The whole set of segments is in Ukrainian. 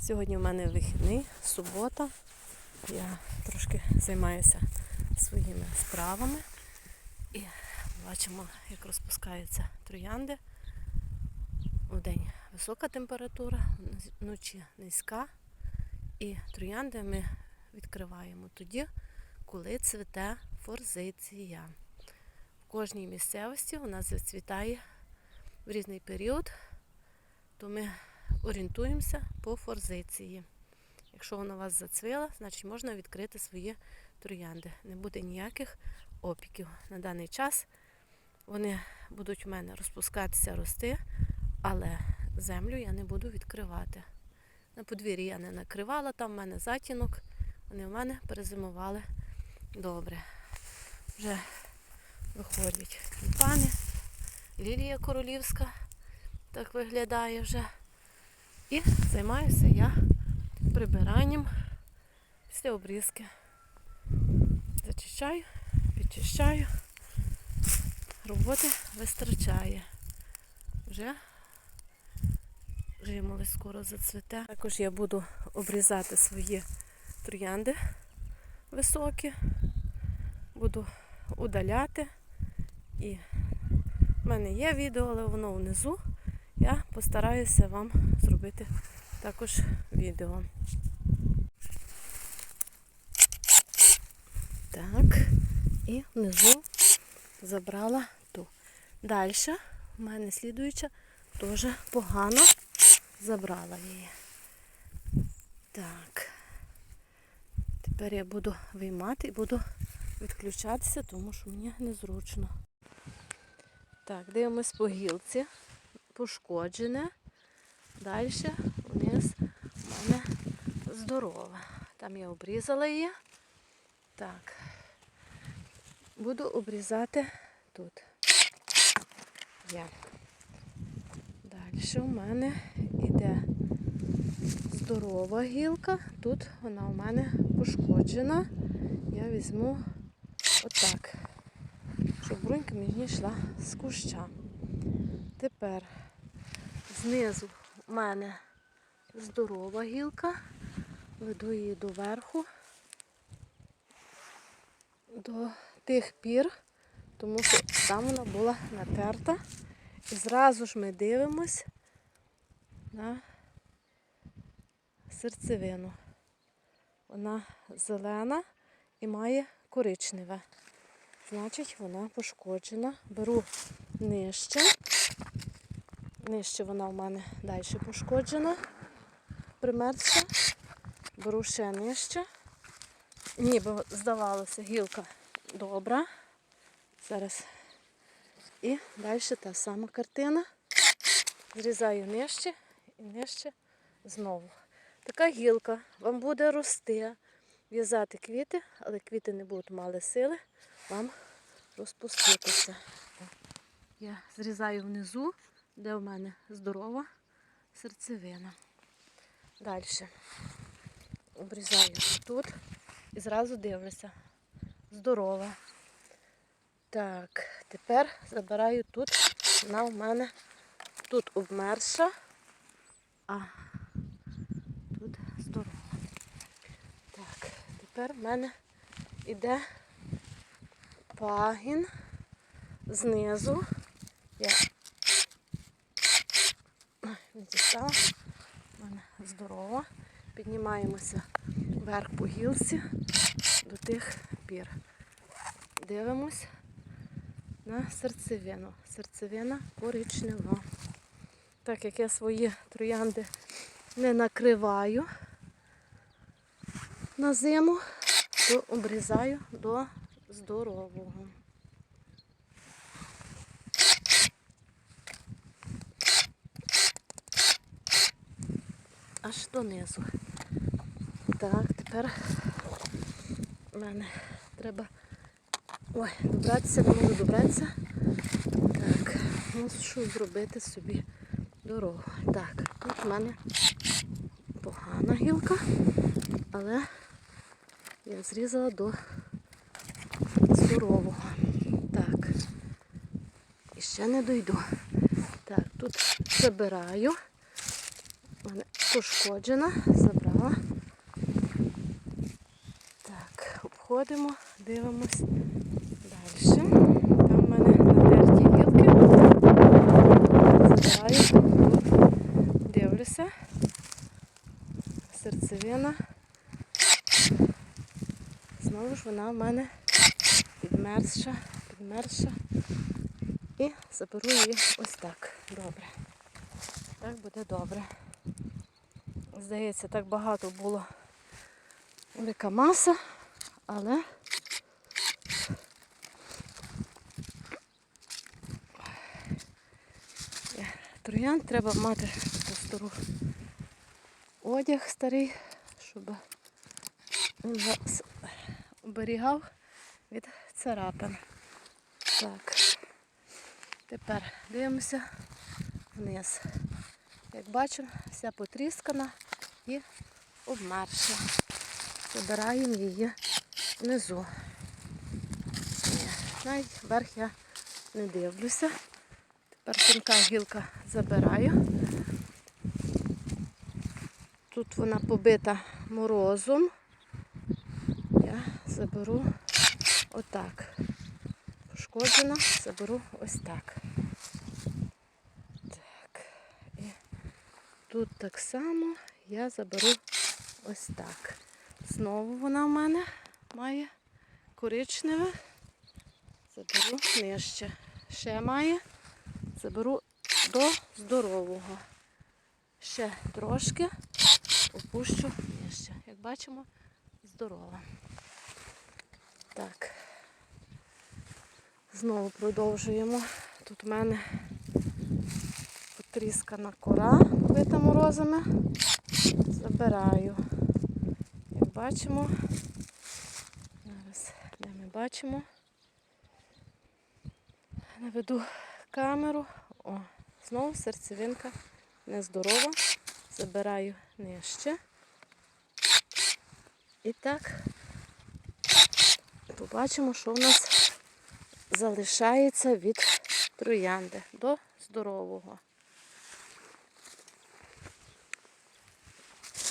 Сьогодні в мене вихідний, субота. Я трошки займаюся своїми справами. І бачимо, як розпускаються троянди. Вдень висока температура, вночі низька. І троянди ми відкриваємо тоді, коли цвіте форзиція. В кожній місцевості у нас зацвітає в різний період, то ми орієнтуємося по форзиції. Якщо вона у вас зацвіла, значить можна відкрити свої троянди. Не буде ніяких опіків. На даний час вони будуть в мене розпускатися, рости, але землю я не буду відкривати. На подвір'ї я не накривала, там в мене затінок, вони в мене перезимували добре. Вже виходять тюльпани, лілія королівська, так виглядає вже. І займаюся я прибиранням після обрізки. Зачищаю, підчищаю. Роботи вистачає. Вже жимолость скоро зацвіте. Також я буду обрізати свої троянди високі. Буду удаляти. І в мене є відео, але воно внизу. Я постараюся вам зробити також відео. Так, і внизу забрала ту. Далі в мене слідуюча теж погано забрала її. Так. Тепер я буду виймати і буду відключатися, тому що мені незручно. Так, дивимось по гілці. Пошкоджене. Далі вниз у мене здорова. Там я обрізала її. Так. Буду обрізати тут. Я. Далі у мене йде здорова гілка. Тут вона у мене пошкоджена. Я візьму отак, щоб брунька мені йшла з куща. Тепер знизу у мене здорова гілка. Веду її доверху до тих пір, тому що там вона була натерта. І зразу ж ми дивимось на серцевину. Вона зелена і має коричневе. Значить, вона пошкоджена. Беру нижче. Нижче вона в мене далі пошкоджена. Примерзша. Беру ще нижче. Ніби здавалося, гілка добра. Зараз. І далі та сама картина. Зрізаю нижче і нижче знову. Така гілка вам буде рости, в'язати квіти, але квіти не будуть мали сили вам розпуститися. Я зрізаю внизу, де в мене здорова серцевина. Далі обрізаю тут і зразу дивлюся. Здорова. Так, тепер забираю тут, вона в мене тут обмерша, а тут здорова. Так, тепер в мене йде пагін знизу. Я дістала. В мене здорова. Піднімаємося вверх по гілці до тих пір. Дивимось на серцевину. Серцевина коричнева. Так як я свої троянди не накриваю на зиму, то обрізаю до здорового. Аж донизу. Так, тепер в мене треба ой, добратися, не можу добратися. Так, мушу зробити собі дорогу. Так, тут в мене погана гілка, але я зрізала до здорового. Так. І ще не дойду. Так, тут забираю. Пошкоджена, забрала. Так, обходимо, дивимось далі. Там в мене натерті гілки. Забираю, дивлюся. Серцевина. Знову ж вона в мене підмерзша, підмерзша. І заберу її ось так. Добре. Так буде добре. Здається, так багато було велика маса, але троян треба мати стару одяг старий, щоб він вас оберігав від царапин. Так, тепер дивимося вниз. Як бачимо, вся потріскана і обмерша. Забираємо її внизу. Навіть вверх я не дивлюся. Тепер тонка гілка забираю. Тут вона побита морозом. Я заберу отак. Пошкоджена, заберу ось так. Так. І тут так само я заберу ось так. Знову вона в мене має коричневе. Заберу нижче. Ще має. Заберу до здорового. Ще трошки опущу нижче. Як бачимо, здорова. Так. Знову продовжуємо. Тут в мене потріскана кора, бита морозами. Забираю. Як бачимо, зараз де ми бачимо, наведу камеру. О, знову серцевинка нездорова. Забираю нижче. І так побачимо, що в нас залишається від троянди до здорового.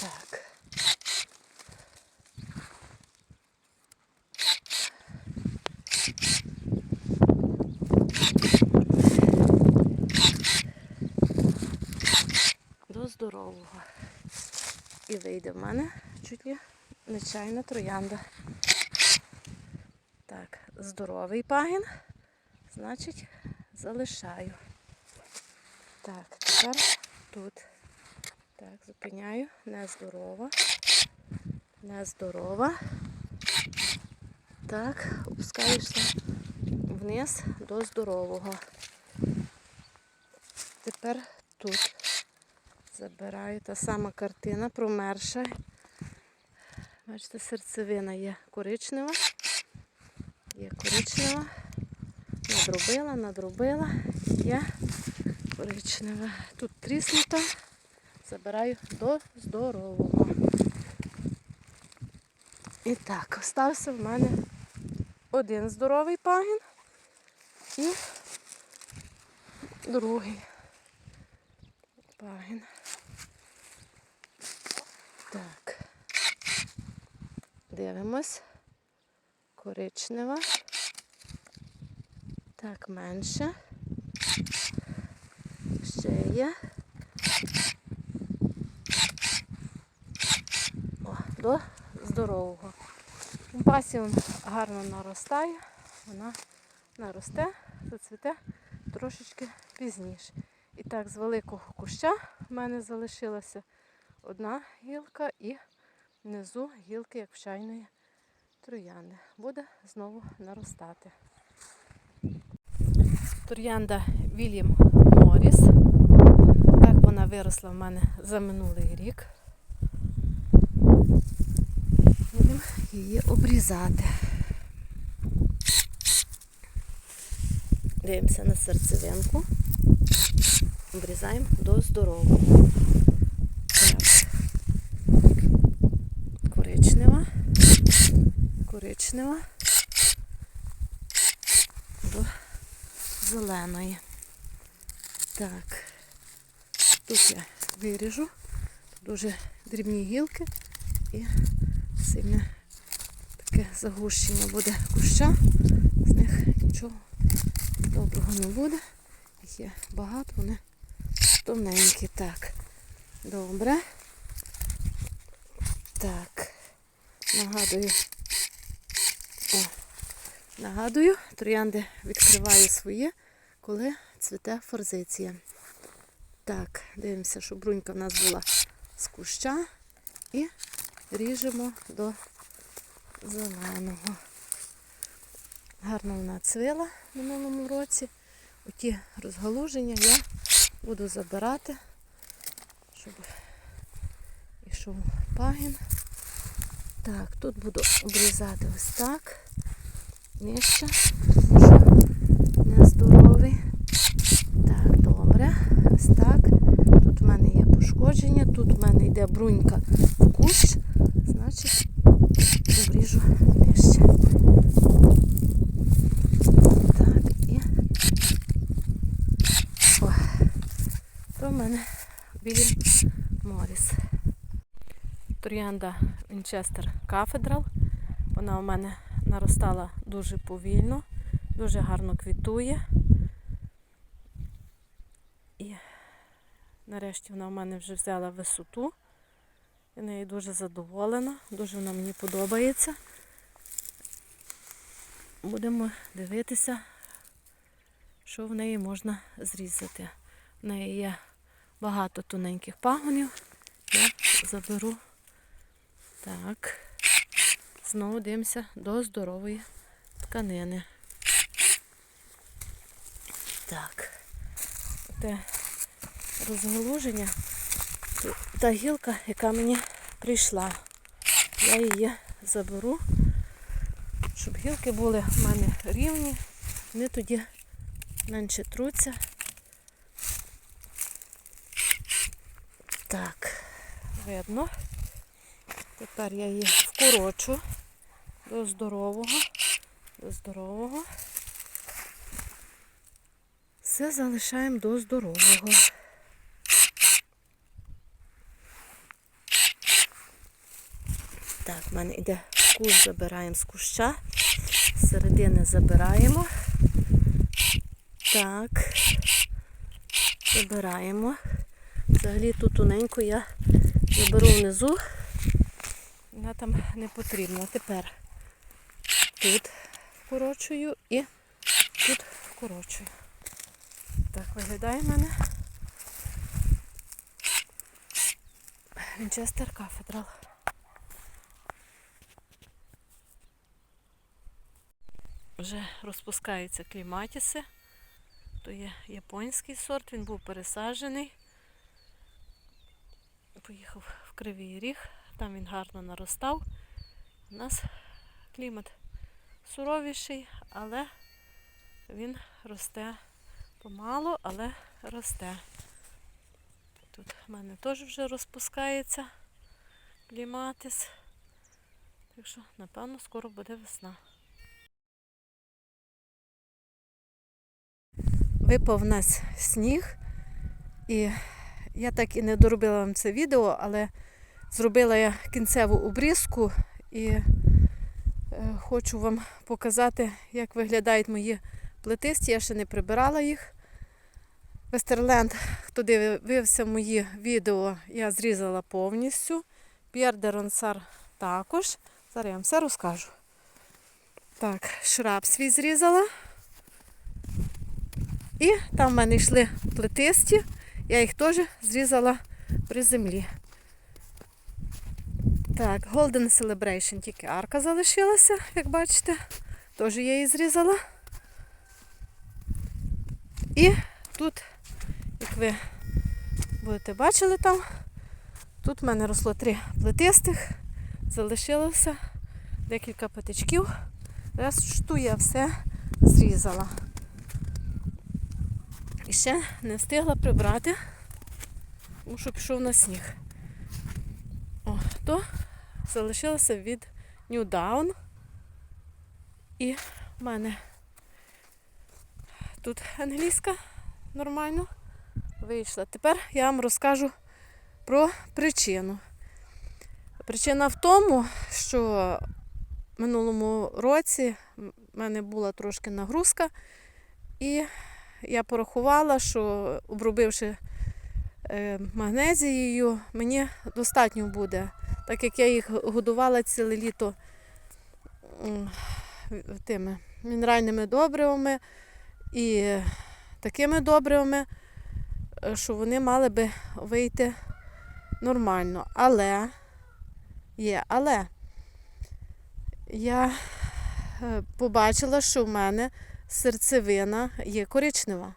Так. До здорового. І вийде в мене чуть ли нечайна троянда. Так, здоровий пагін, значить, залишаю. Так, тепер тут. Так, зупиняю. Нездорова. Нездорова. Так, опускаєшся вниз до здорового. Тепер тут забираю та сама картина, промерша. Бачите, серцевина є коричнева. Є коричнева. Надробила, надробила. Є коричнева. Тут тріснута. Забираю до здорового. І так, остався в мене один здоровий пагін і другий пагін. Так. Дивимось. Коричнева. Так, менше. Ще є. О, до здорового. Компасі він гарно наростає, вона наросте, зацвіте трошечки пізніше. І так, з великого куща в мене залишилася одна гілка і внизу гілки, як в чайної троянди. Буде знову наростати. Троянда Вільям Моріс. Так вона виросла в мене за минулий рік. Будемо її обрізати. Дивимося на серцевинку. Обрізаємо до здорового. Так. Коричнева. Коричнева. До зеленої. Так. Тут я виріжу дуже дрібні гілки і сильне таке загущення буде куща. З них нічого доброго не буде. Їх є багато, вони тоненькі. Так. Добре. Так. Нагадую. О, нагадую, троянди відкриваю своє, коли цвіте форзиція. Так, дивимося, щоб брунька в нас була з куща. І ріжемо до зеленого. Гарно вона цвіла в минулому році. Оті розгалуження я буду забирати, щоб йшов пагін. Так, тут буду обрізати ось так. Нижче, нездоровий. Так, добре. Ось так. Тут в мене є пошкодження, тут в мене йде брунька в кущ, значить обріжу нижче. Так, і. О, то в мене білі Моріс. Троянда Вінчестер Кафедрал. Вона у мене наростала дуже повільно, дуже гарно квітує. І нарешті вона у мене вже взяла висоту. Я нею дуже задоволена, дуже вона мені подобається. Будемо дивитися, що в неї можна зрізати. В неї є багато тоненьких пагонів. Я заберу. Так. Знову дивимося до здорової тканини. Так. Те розгалуження. Та гілка, яка мені прийшла. Я її заберу, щоб гілки були в мене рівні. Вони тоді менше труться. Так, видно. Тепер я її вкорочу до здорового, до здорового. Все залишаємо до здорового. Так, в мене йде куш, забираємо з куща. З середини забираємо. Так. Забираємо. Взагалі ту тоненьку я заберу внизу. Вона там не потрібна. Тепер тут вкорочую і тут вкорочую. Так виглядає в мене Вінчестер Кафедрал. Вже розпускаються кліматіси. То є японський сорт, він був пересаджений. Поїхав в Кривий Ріг, там він гарно наростав. У нас клімат суровіший, але він росте помалу, але росте. Тут в мене теж вже розпускається кліматис. Так що, напевно, скоро буде весна. Випав в нас сніг, і я так і не доробила вам це відео, але зробила я кінцеву обрізку і е, хочу вам показати, як виглядають мої плетисті. Я ще не прибирала їх. Вестерленд, хто дивився мої відео, я зрізала повністю. П'єр де Ронсар також. Зараз я вам все розкажу. Так, шраб свій зрізала. І там в мене йшли плетисті, я їх теж зрізала при землі. Так, Golden Celebration, тільки арка залишилася, як бачите. Теж я її зрізала. І тут, як ви будете бачили там, тут в мене росло три плетистих, залишилося декілька патичків. Решту я все зрізала. І ще не встигла прибрати, тому що пішов на сніг. О, то залишилося від New Down. І в мене тут англійська нормально вийшла. Тепер я вам розкажу про причину. Причина в тому, що в минулому році в мене була трошки нагрузка, і я порахувала, що обробивши е, магнезією, мені достатньо буде, так як я їх годувала ціле літо тими мінеральними добривами і такими добривами, е, що вони мали би вийти нормально. Але є, але я е, побачила, що в мене серцевина є коричнева.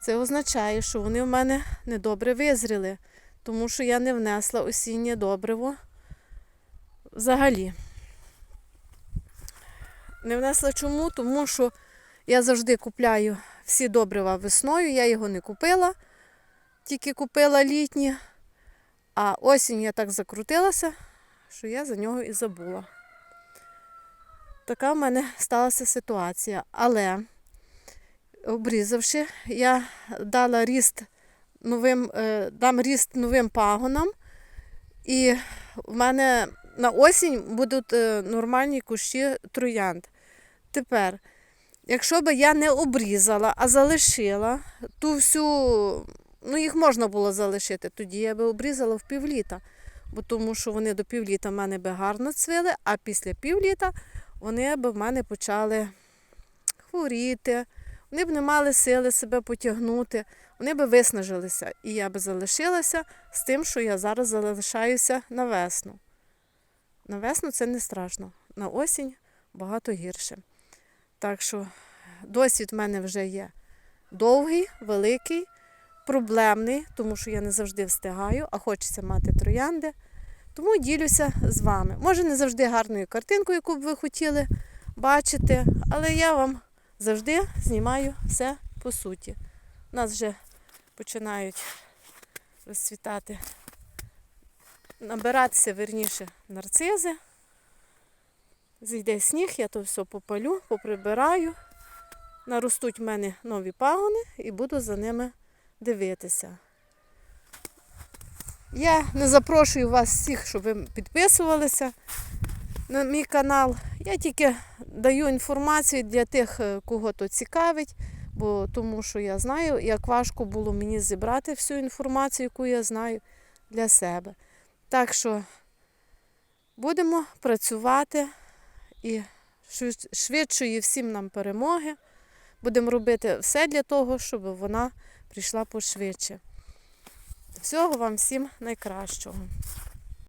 Це означає, що вони в мене недобре визріли, тому що я не внесла осіннє добриво взагалі. Не внесла чому? Тому що я завжди купляю всі добрива весною, я його не купила, тільки купила літні, а осінь я так закрутилася, що я за нього і забула. Така в мене сталася ситуація. Але обрізавши, я дала ріст новим, е, дам ріст новим пагонам, і в мене на осінь будуть е, нормальні кущі троянд. Тепер, якщо би я не обрізала, а залишила ту всю, ну їх можна було залишити, тоді я би обрізала в півліта, бо тому що вони до півліта в мене би гарно цвіли, а після півліта вони б в мене почали хворіти, вони б не мали сили себе потягнути, вони б виснажилися. І я би залишилася з тим, що я зараз залишаюся на весну. На весну це не страшно, на осінь багато гірше. Так що досвід в мене вже є довгий, великий, проблемний, тому що я не завжди встигаю, а хочеться мати троянди. Тому ділюся з вами. Може, не завжди гарною картинкою, яку б ви хотіли бачити, але я вам завжди знімаю все по суті. У нас вже починають розцвітати, набиратися верніше нарцизи. Зійде сніг, я то все попалю, поприбираю. Наростуть в мене нові пагони і буду за ними дивитися. Я не запрошую вас всіх, щоб ви підписувалися на мій канал. Я тільки даю інформацію для тих, е, кого то цікавить, бо тому що я знаю, як важко було мені зібрати всю інформацію, яку я знаю для себе. Так що будемо працювати і швидшої всім нам перемоги. Будемо робити все для того, щоб вона прийшла пошвидше. Всього вам всім найкращого.